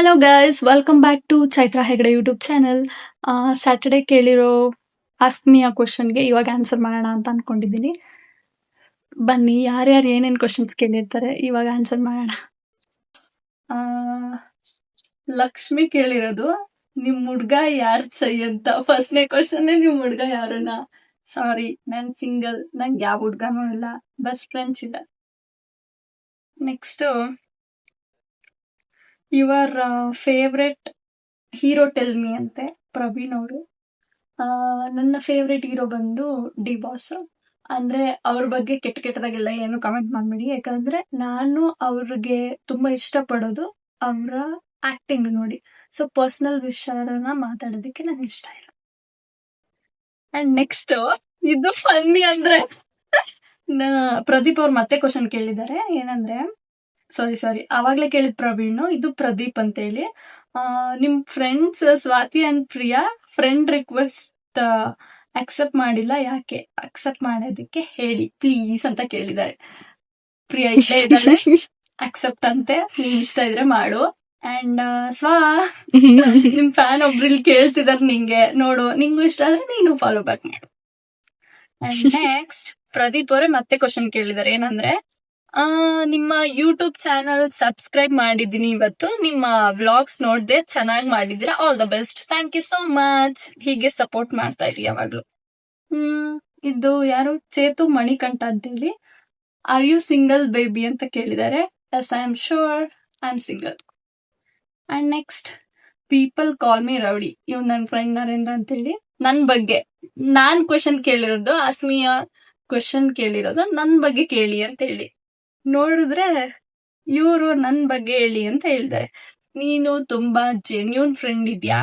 Hello girls welcome back to Chaitra Hegde YouTube channel Saturday ಕೇಳಿರೋ ask ಆ ಕ್ವಶನ್ಗೆ ಇವಾಗ answer ಮಾಡೋಣ ಅಂತ ಅನ್ಕೊಂಡಿದ್ದೀನಿ. ಬನ್ನಿ, ಯಾರ್ಯಾರು ಏನೇನು ಕ್ವಶನ್ಸ್ ಕೇಳಿರ್ತಾರೆ, ಇವಾಗ ಆನ್ಸರ್ ಮಾಡೋಣ. ಲಕ್ಷ್ಮಿ ಕೇಳಿರೋದು, ನಿಮ್ ಹುಡ್ಗ ಯಾರು ಸೈ ಅಂತ? ಫಸ್ಟ್ನೇ ಕ್ವಶನ್ ನಿಮ್ ಹುಡ್ಗ ಯಾರನ್ನ? ಸಾರಿ ನನ್ ಸಿಂಗಲ್ ನಂಗೆ ಯಾವ ಹುಡ್ಗನೂ ಇಲ್ಲ. ಬೆಸ್ಟ್ ಫ್ರೆಂಡ್ಸ್ ಇಲ್ಲ next your favourite hero tell me ಅಂತೆ, ಪ್ರವೀಣ್ ಅವರು. ನನ್ನ ಫೇವ್ರೆಟ್ ಹೀರೋ ಬಂದು ಡಿ ಬಾಸ್. ಅಂದ್ರೆ ಅವ್ರ ಬಗ್ಗೆ ಕೆಟ್ಟ ಕೆಟ್ಟದಾಗೆಲ್ಲ ಏನು ಕಮೆಂಟ್ ಮಾಡಬೇಡಿ. ಯಾಕಂದ್ರೆ ನಾನು ಅವ್ರಿಗೆ ತುಂಬಾ ಇಷ್ಟಪಡೋದು ಅವರ ಆಕ್ಟಿಂಗ್ ನೋಡಿ. ಸೊ ಪರ್ಸನಲ್ ವಿಷಯನ ಮಾತಾಡೋದಕ್ಕೆ ನನಗೆ ಇಷ್ಟ ಇಲ್ಲ ಅಂಡ್ ನೆಕ್ಸ್ಟ್ ಇದು ಫನ್ನಿ ಅಂದ್ರೆ ಪ್ರದೀಪ್ ಅವ್ರು ಮತ್ತೆ ಕ್ವಶನ್ ಕೇಳಿದ್ದಾರೆ. ಏನಂದ್ರೆ ಸಾರಿ ಸಾರಿ ಅವಾಗ್ಲೇ ಕೇಳಿದ್ ಪ್ರವೀಣ್ ಇದು ಪ್ರದೀಪ್ ಅಂತ ಹೇಳಿ ಆ, ನಿಮ್ friends Swathi and Priya friend request accept ಮಾಡಿಲ್ಲ? ಯಾಕೆ? ಅಕ್ಸೆಪ್ಟ್ ಮಾಡೋದಕ್ಕೆ ಹೇಳಿ. ಪ್ಲೀಸ್ ಅಂತ ಕೇಳಿದ್ದಾರೆ. ಪ್ರಿಯಾ ಇಲ್ಲೇ ಇದ್ದಾಳೆ. ಅಕ್ಸೆಪ್ಟ್ ಅಂತೆ. ನೀನ್ ಇಷ್ಟ ಇದ್ರೆ ಮಾಡು. ಅಂಡ್ ಸ್ವಾ ನಿಮ್ ಫ್ಯಾನ್ ಒಬ್ರು ಇಲ್ಲಿ ಕೇಳ್ತಿದಾರೆ ನಿಂಗೆ. ನೋಡು ನಿಂಗು ಇಷ್ಟ ಆದ್ರೆ ನೀನು ಫಾಲೋ ಬ್ಯಾಕ್ ಮಾಡು. ಅಂಡ್ ನೆಕ್ಸ್ಟ್ ಪ್ರದೀಪ್ ಅವರೇ ಮತ್ತೆ ಕ್ವಶನ್ ಕೇಳಿದಾರೆ. ಏನಂದ್ರೆ ಆ, ನಿಮ್ಮ ಯೂಟ್ಯೂಬ್ ಚಾನಲ್ ಸಬ್ಸ್ಕ್ರೈಬ್ ಮಾಡಿದ್ದೀನಿ ಇವತ್ತು. ನಿಮ್ಮ ವ್ಲಾಗ್ಸ್ ನೋಡ್ದೆ ಚೆನ್ನಾಗಿ ಮಾಡಿದೀರಾ all the best thank you so much ಹೀಗೆ ಸಪೋರ್ಟ್ ಮಾಡ್ತಾ ಇರಿ ಯಾವಾಗ್ಲೂ. ಹ್ಮ್, ಇದು ಯಾರು? ಚೇತು ಮಣಿಕಂಠ ಅಂತೇಳಿ ಆರ್ ಯು ಸಿಂಗಲ್ ಬೇಬಿ ಅಂತ ಕೇಳಿದ್ದಾರೆ yes I am sure I am single and next people call me rowdy ಇವ್ ನನ್ನ ಫ್ರೆಂಡ್ ನರೇಂದ್ರ ಅಂತೇಳಿ ನನ್ ಬಗ್ಗೆ, ನಾನ್ ಕ್ವಶನ್ ಕೇಳಿರೋದು ಅಸ್ಮಿಯ ಕ್ವಶನ್ ಕೇಳಿರೋದು, ನನ್ ಬಗ್ಗೆ ಕೇಳಿ ಅಂತ ಹೇಳಿ ನೋಡಿದ್ರೆ ಇವರು ನನ್ ಬಗ್ಗೆ ಹೇಳಿ ಅಂತ ಹೇಳ್ತಾರೆ. ನೀನು ತುಂಬಾ ಜೆನ್ಯೂನ್ ಫ್ರೆಂಡ್ ಇದ್ಯಾ?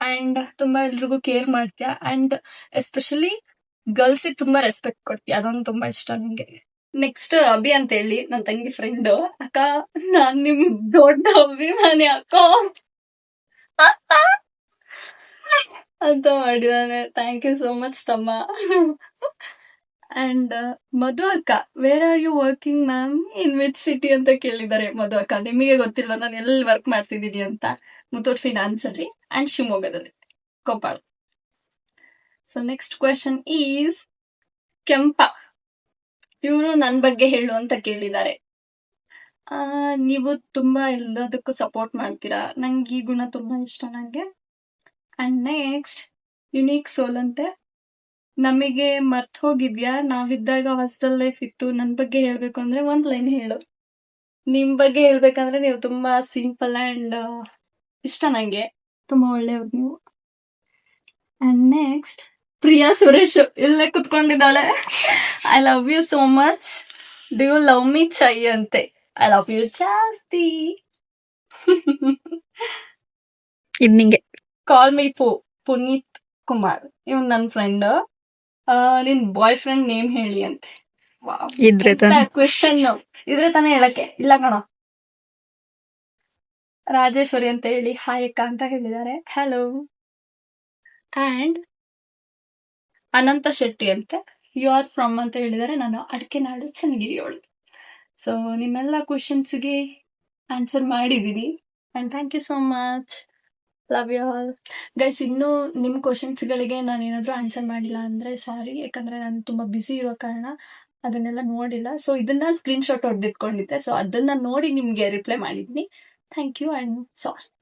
ಅಂಡ್ ತುಂಬಾ ಎಲ್ರಿಗೂ ಕೇರ್ ಮಾಡ್ತೀಯಾ? ಅಂಡ್ ಎಸ್ಪೆಷಲಿ ಗರ್ಲ್ಸ್ ತುಂಬಾ ರೆಸ್ಪೆಕ್ಟ್ ಕೊಡ್ತೀಯ? ಅದೊಂದು ತುಂಬಾ ಇಷ್ಟ ನಂಗೆ. ನೆಕ್ಸ್ಟ್ ಅಭಿ ಅಂತ ಹೇಳಿ ನನ್ನ ತಂಗಿ ಫ್ರೆಂಡ್ ಅಕ್ಕ, ನಾನ್ ನಿಮ್ ದೊಡ್ಡ ಅಭಿಮಾನಿ ಅಕ್ಕ. ಅಂತ ಮಾಡಿದಾನೆ. ಥ್ಯಾಂಕ್ ಯು ಸೋ ಮಚ್ ತಮ್ಮ. ಅಂಡ್ ಮಧು ಅಕ್ಕ where are you working ma'am in which city ಅಂತ ಕೇಳಿದ್ದಾರೆ ಮಧು ಅಕ್ಕ ನಿಮಗೆ ಗೊತ್ತಿಲ್ವ, ನಾನು ಎಲ್ಲಿ ವರ್ಕ್ ಮಾಡ್ತಿದ್ದೀನಿ ಅಂತ? ಮುತ್ತೂಟ್ ಫಿನಾನ್ಸ್ ಅಲ್ಲಿ ಅಂಡ್ ಶಿವಮೊಗ್ಗದಲ್ಲಿ, Koppal. So next question is Kempa. ಇವರು ನನ್ನ ಬಗ್ಗೆ ಹೇಳು ಅಂತ ಕೇಳಿದ್ದಾರೆ. ನೀವು ತುಂಬಾ ಎಲ್ಲದಕ್ಕೂ ಸಪೋರ್ಟ್ ಮಾಡ್ತೀರಾ? ನಂಗೆ ಈ ಗುಣ ತುಂಬಾ ಇಷ್ಟ ನನಗೆ ಅಂಡ್ ನೆಕ್ಸ್ಟ್ ಯುನೀಕ್ ಸೋಲ್ ಅಂತೆ ನಮಗೆ ಮರ್ತ್ ಹೋಗಿದ್ಯಾ? ನಾವಿದ್ದಾಗ ಹಾಸ್ಟೆಲ್ ಲೈಫ್ ಇತ್ತು. ನನ್ ಬಗ್ಗೆ ಹೇಳ್ಬೇಕು ಅಂದ್ರೆ ಒಂದ್ ಲೈನ್ ಹೇಳು. ನಿಮ್ ಬಗ್ಗೆ ಹೇಳ್ಬೇಕಂದ್ರೆ ನೀವು ತುಂಬಾ ಸಿಂಪಲ್ ಅಂಡ್ ಇಷ್ಟ ನಂಗೆ. ತುಂಬಾ ಒಳ್ಳೆಯವ್ರು ನೀವು. And next Priya Suresh. ಇಲ್ಲೇ ಕುತ್ಕೊಂಡಿದ್ದಾಳೆ. I love you so much do you love me ಚೈ ಅಂತೆ. ಐ ಲವ್ ಯು ಜಾಸ್ತಿ. ಇದ್ ನಿಂಗೆ. ಕಾಲ್ ಮೀ ಪು ಪುನೀತ್ ಕುಮಾರ್. ಇವ್ ನನ್ ಫ್ರೆಂಡ್ ನಿನ್ ಬಾಯ್ ಫ್ರೆಂಡ್ ನೇಮ್ ಹೇಳಿ ಅಂತೆ. ಇದ್ರೆ ತಾನೆ. ಕ್ವೆಶನ್ ಇದ್ರೆ ತಾನೇ ಹೇಳಕ್ಕೆ. ಇಲ್ಲ ಕಣ. ರಾಜೇಶ್ವರಿ ಅಂತ ಹೇಳಿ. ಹಾಯ್ ಅಕ್ಕ ಅಂತ ಹೇಳಿದ್ದಾರೆ. ಹಲೋ ಅಂಡ್ ಅನಂತ ಶೆಟ್ಟಿ ಅಂತೆ. ಯು ಆರ್ ಫ್ರಮ್ ಅಂತ ಹೇಳಿದ್ದಾರೆ. ನಾನು ಅಡಿಕೆ ನಾಡು ಚನ್ನಗಿರಿಯವಳು. ಸೊ ನಿಮ್ಮೆಲ್ಲ ಕ್ವಶನ್ಸ್ಗೆ ಆನ್ಸರ್ ಮಾಡಿದ್ದೀನಿ. And thank you so much love you all guys ಇನ್ನೂ ನಿಮ್ಮ ಕ್ವಶನ್ಸ್ಗಳಿಗೆ ನಾನು ಏನಾದರೂ ಆನ್ಸರ್ ಮಾಡಿಲ್ಲ ಅಂದರೆ ಸಾರಿ ಯಾಕಂದರೆ ನಾನು ತುಂಬ ಬ್ಯುಸಿ ಇರೋ ಕಾರಣ ಅದನ್ನೆಲ್ಲ ನೋಡಿಲ್ಲ. ಸೊ ಇದನ್ನ ಸ್ಕ್ರೀನ್ ಶಾಟ್ ಹೊಡೆದಿಟ್ಕೊಂಡಿದ್ದೆ. ಸೊ ಅದನ್ನ ನೋಡಿ ನಿಮಗೆ ರಿಪ್ಲೈ ಮಾಡಿದ್ದೀನಿ ಥ್ಯಾಂಕ್ ಯು ಆ್ಯಂಡ್ ಸಾರಿ